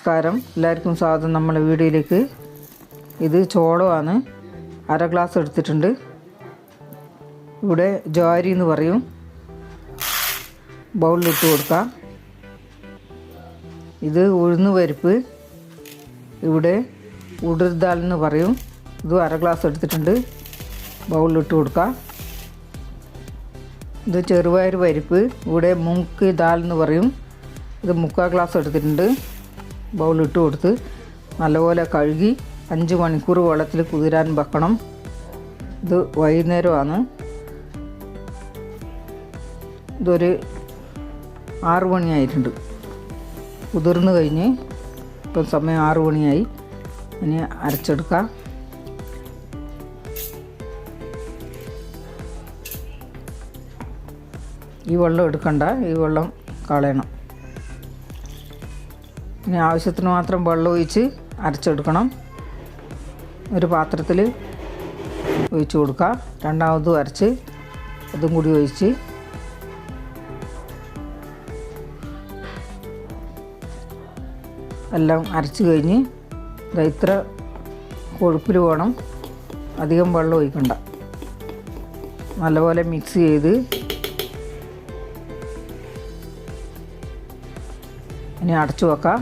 നമസ്കാരം. എല്ലാവർക്കും സ്വാഗതം. നമ്മളെ വീഡിയോയിലേക്ക്. ഇത് ചോളമാണ്. അര ഗ്ലാസ് എടുത്തിട്ടുണ്ട്. ഇവിടെ ജോരി എന്ന് പറയും. ബൗളിലിട്ട് കൊടുക്കാം. ഇത് ഉഴുന്ന് പരിപ്പ്. ഇവിടെ ഉടുർദാൽ എന്ന് പറയും. ഇത് അര ഗ്ലാസ് എടുത്തിട്ടുണ്ട്. ബൗളിലിട്ട് കൊടുക്കാം. ഇത് ചെറുപയർ പരിപ്പ്. ഇവിടെ മുങ്ക് ദാൽ എന്ന് പറയും. ഇത് മുക്കാൽ ഗ്ലാസ് എടുത്തിട്ടുണ്ട്. ബൗളിട്ട് കൊടുത്ത് നല്ലപോലെ കഴുകി അഞ്ച് മണിക്കൂർ വെള്ളത്തിൽ കുതിരാൻ വെക്കണം. ഇത് വൈകുന്നേരമാണ്. ഇതൊരു ആറു മണിയായിട്ടുണ്ട്. കുതിർന്ന് കഴിഞ്ഞ് ഇപ്പം സമയം ആറു മണിയായി. ഇനി അരച്ചെടുക്കാം. ഈ വെള്ളം എടുക്കണ്ട. ഈ വെള്ളം കളയണം. ഇനി ആവശ്യത്തിന് മാത്രം വെള്ളം ഒഴിച്ച് അരച്ചെടുക്കണം. ഒരു പാത്രത്തിൽ ഒഴിച്ച് കൊടുക്കുക. രണ്ടാമതും അരച്ച് അതും കൂടി ഒഴിച്ച് എല്ലാം അരച്ച് കഴിഞ്ഞ് ഇത്ര കൊഴുപ്പിൽ വേണം അധികം വെള്ളം ഒഴിക്കണ്ട. നല്ലപോലെ മിക്സ് ചെയ്ത് ഇനി അടച്ചു വെക്കാം.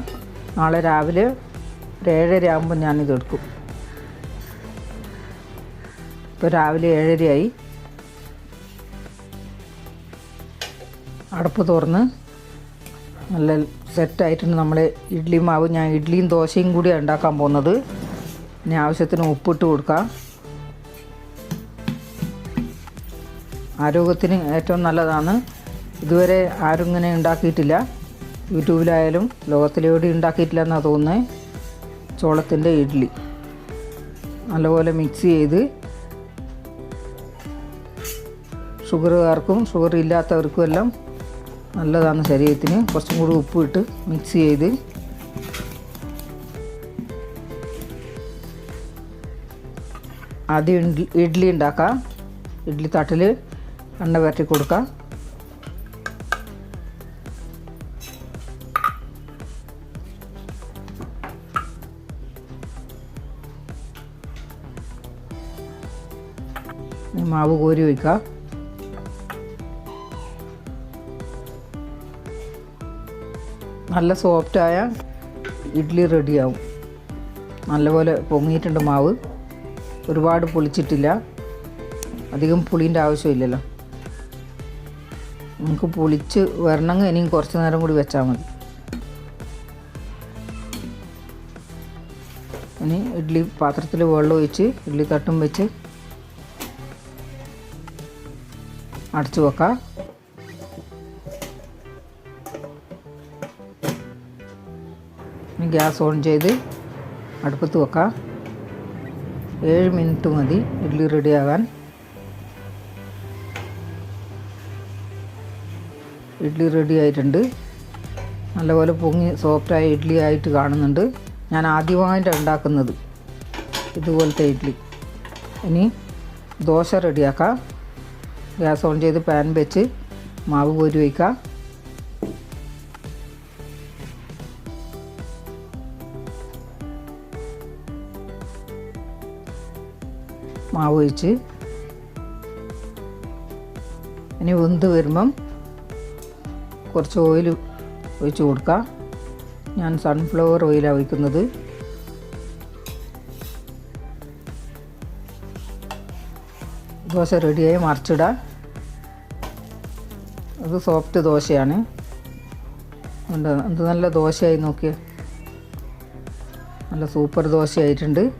നാളെ രാവിലെ ഒരു ഏഴര ആകുമ്പോൾ ഞാനിത് എടുക്കും. ഇപ്പോൾ രാവിലെ ഏഴരയായി. അടപ്പ് തുറന്ന് നല്ല സെറ്റായിട്ടുണ്ട് നമ്മൾ ഇഡ്ഡലി മാവ്. ഞാൻ ഇഡ്ഡലിയും ദോശയും കൂടിയാണ് ഉണ്ടാക്കാൻ പോകുന്നത്. ഇനി ആവശ്യത്തിന് ഉപ്പിട്ട് കൊടുക്കാം. ആരോഗ്യത്തിന് ഏറ്റവും നല്ലതാണ്. ഇതുവരെ ആരും ഇങ്ങനെ ഉണ്ടാക്കിയിട്ടില്ല. യൂട്യൂബിലായാലും ലോകത്തിലെവിടെ ഉണ്ടാക്കിയിട്ടില്ല എന്നാണ് തോന്നുന്നത് ചോളത്തിന്റെ ഇഡ്ഡലി നല്ലപോലെ മിക്സ് ചെയ്ത് ഷുഗറുകാർക്കും ഷുഗർ ഇല്ലാത്തവർക്കും എല്ലാം നല്ലതാണ് ശരീരത്തിന്. കുറച്ചും കൂടി ഉപ്പ് ഇട്ട് മിക്സ് ചെയ്ത് ആദ്യം ഇഡ്ഡലി ഉണ്ടാക്കാം. ഇഡ്ഡലി തട്ടിൽ എണ്ണ വരട്ടി കൊടുക്കാം. മാവ് കോരി വയ്ക്കുക നല്ല സോഫ്റ്റായ ഇഡ്ഡലി റെഡിയാവും നല്ലപോലെ പൊങ്ങിയിട്ടുണ്ട് മാവ്. ഒരുപാട് പൊളിച്ചിട്ടില്ല. അധികം പുളീന്റെ ആവശ്യമില്ലല്ലോ. നമുക്ക് പുളിച്ച് വരണമെങ്കിൽ ഇനിയും കുറച്ച് നേരം കൂടി വെച്ചാൽ മതി. ഇനി ഇഡ്ഡലി പാത്രത്തിൽ വെള്ളം ഒഴിച്ച് ഇഡ്ഡലി തട്ടും വെച്ച് അടച്ചു വെക്കാം. ഗ്യാസ് ഓൺ ചെയ്ത് അടുപ്പത്ത് വെക്കാം. ഏഴ് മിനിറ്റ് മതി ഇഡ്ഡലി റെഡിയാകാൻ ഇഡ്ഡലി റെഡി ആയിട്ടുണ്ട്. നല്ലപോലെ പൊങ്ങി സോഫ്റ്റായ ഇഡ്ഡലി ആയിട്ട് കാണുന്നുണ്ട്. ഞാൻ ആദ്യമായിട്ടാണ് ഉണ്ടാക്കുന്നത് ഇതുപോലത്തെ ഇഡ്ഡലി ഇനി ദോശ റെഡിയാക്കാം ഗ്യാസ് ഓൺ ചെയ്ത് പാൻ വെച്ച് മാവ് കോരി വയ്ക്കുക മാവ് ഒഴിച്ച്. ഇനി വെന്ത് വരുമ്പം കുറച്ച് ഓയിൽ ഒഴിച്ച് കൊടുക്കാം. ഞാൻ സൺഫ്ലവർ ഓയിലാണ് ഒഴിക്കുന്നത്. ദോശ റെഡിയായി മറിച്ചിടാം. അത് സോഫ്റ്റ് ദോശയാണ്. ഉണ്ട് എന്ത് നല്ല ദോശയായി നോക്കിയ. നല്ല സൂപ്പർ ദോശയായിട്ടുണ്ട്.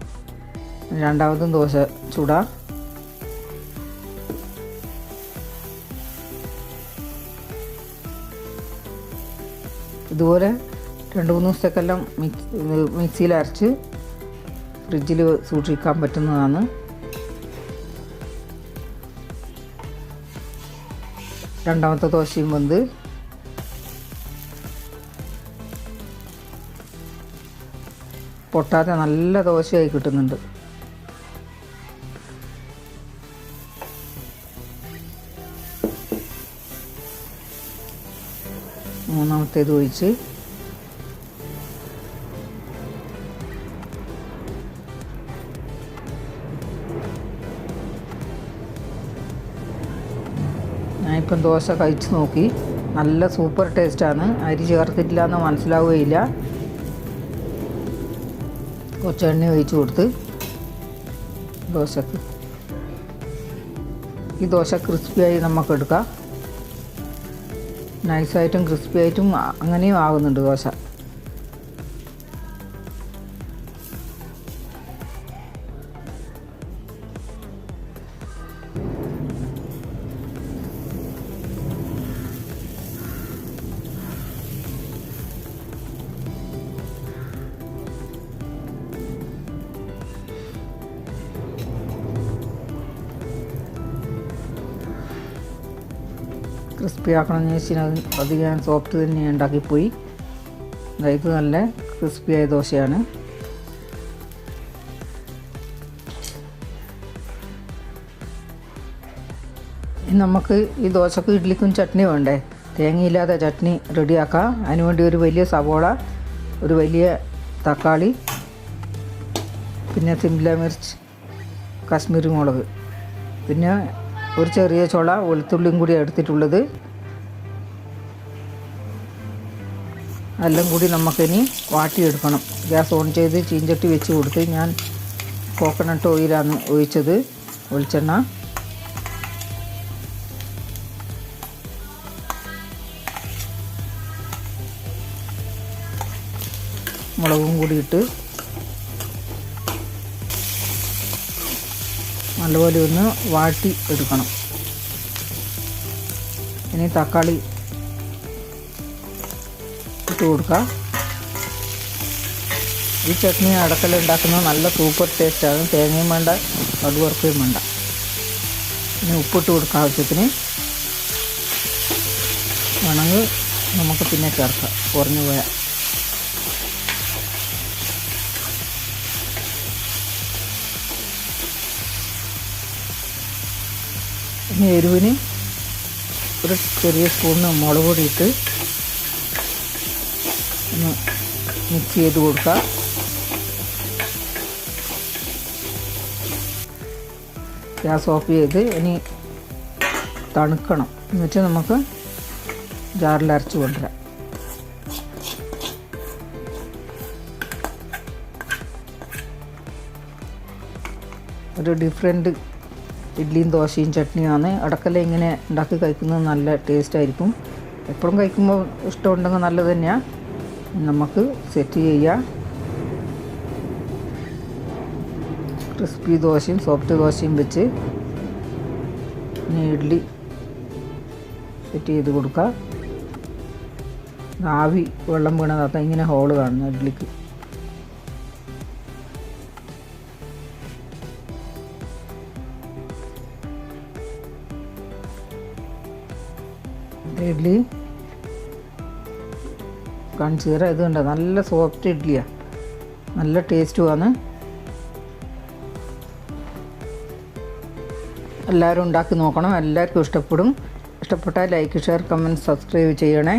രണ്ടാമതും ദോശ ചൂടാ. ഇതുപോലെ രണ്ട് മൂന്ന് ദിവസത്തേക്കെല്ലാം മിക്സ് മിക്സിയിൽ അരച്ച് ഫ്രിഡ്ജിൽ സൂക്ഷിക്കാൻ പറ്റുന്നതാണ്. രണ്ടാമത്തെ ദോശയും വെന്ത് പൊട്ടാതെ നല്ല ദോശയായി കിട്ടുന്നുണ്ട്. മൂന്നാമത്തേത് ഒഴിച്ച് ഇപ്പം ദോശ കഴിച്ച് നോക്കി. നല്ല സൂപ്പർ ടേസ്റ്റാണ്. അരി ചേർത്തിട്ടില്ല എന്ന് മനസ്സിലാവുകയില്ല. കുറച്ച് എണ്ണ ഒഴിച്ച് കൊടുത്ത് ദോശക്ക്. ഈ ദോശ ക്രിസ്പിയായി നമുക്ക് എടുക്കാം. നൈസായിട്ടും ക്രിസ്പി ആയിട്ടും അങ്ങനെയും ആകുന്നുണ്ട് ദോശ. ക്രിസ്പി ആക്കണമെന്ന് വെച്ചാൽ അത് അത് ഞാൻ സോഫ്റ്റ് തന്നെ ഉണ്ടാക്കിപ്പോയി. ഇത് നല്ല ക്രിസ്പിയായ ദോശയാണ്. നമുക്ക് ഈ ദോശക്ക് ഇഡ്ഡലിക്കും ചട്നി വേണ്ടേ? തേങ്ങയില്ലാതെ ചട്നി റെഡിയാക്കാം. അതിനുവേണ്ടി ഒരു വലിയ സവോള ഒരു വലിയ തക്കാളി പിന്നെ സിംല മിർച്ച് കാശ്മീരി മുളക്. പിന്നെ ഒരു ചെറിയ ചുള വെളുത്തുള്ളിയും കൂടി എടുത്തിട്ടുള്ളത്. എല്ലാം കൂടി നമുക്കിനി വാട്ടിയെടുക്കണം. ഗ്യാസ് ഓൺ ചെയ്ത് ചീഞ്ചട്ടി വെച്ച് കൊടുത്ത് ഞാൻ കോക്കനട്ട് ഓയിലാണ് ഒഴിച്ചത് വെളിച്ചെണ്ണ. മുളകും കൂടി ഇട്ട് നല്ലപോലെ ഒന്ന് വാട്ടി എടുക്കണം. ഇനി തക്കാളി ഇട്ട് കൊടുക്കുക ഈ ചട്നി അടക്കൽ ഉണ്ടാക്കുന്നത് നല്ല സൂപ്പർ ടേസ്റ്റാണ് തേങ്ങയും വേണ്ട കടുവറുക്കുകയും വേണ്ട. ഇനി ഉപ്പിട്ട് കൊടുക്കാം ആവശ്യത്തിന്. വേണമെങ്കിൽ നമുക്ക് പിന്നെ ചേർക്കാം. കുറഞ്ഞു പോയാൽ. ഇനി എരിവിന് ഒരു ചെറിയ സ്പൂണിന് മുളക് പൊടി ഇട്ട് ഒന്ന് മിക്സ് ചെയ്ത് കൊടുക്കുക. ഗ്യാസ് ഓഫ് ചെയ്ത് ഇനി തണുക്കണം. എന്നിട്ട് നമുക്ക് ജാറിൽ അരച്ച് കൊണ്ടുവരാം. ഒരു ഡിഫറെന്റ് ഇഡ്ഡലിയും ദോശയും ചട്നിയുമാണ് അടക്കല ഇങ്ങനെ ഉണ്ടാക്കി കഴിക്കുന്നത്? നല്ല ടേസ്റ്റ് ആയിരിക്കും. എപ്പോഴും കഴിക്കുമ്പോൾ ഇഷ്ടമുണ്ടെങ്കിൽ നല്ലത് തന്നെയാണ് നമുക്ക് സെറ്റ് ചെയ്യാം. ക്രിസ്പി ദോശയും സോഫ്റ്റ് ദോശയും വെച്ച് ഇഡ്ഡലി സെറ്റ് ചെയ്ത് കൊടുക്കുക ആവി വെള്ളം വീണതാത്ത ഇങ്ങനെ ഹോൾ കാണുന്നു ഇഡ്ഡലിക്ക് ഇഡ്ഡലി കൺസീറ ഇത് കണ്ട? നല്ല സോഫ്റ്റ് ഇഡ്ഡലിയാണ് നല്ല ടേസ്റ്റുമാണ് എല്ലാവരും ഉണ്ടാക്കി നോക്കണം. എല്ലാവർക്കും ഇഷ്ടപ്പെടും. ഇഷ്ടപ്പെട്ടാൽ ലൈക്ക് ഷെയർ കമന്റ് സബ്സ്ക്രൈബ് ചെയ്യണേ.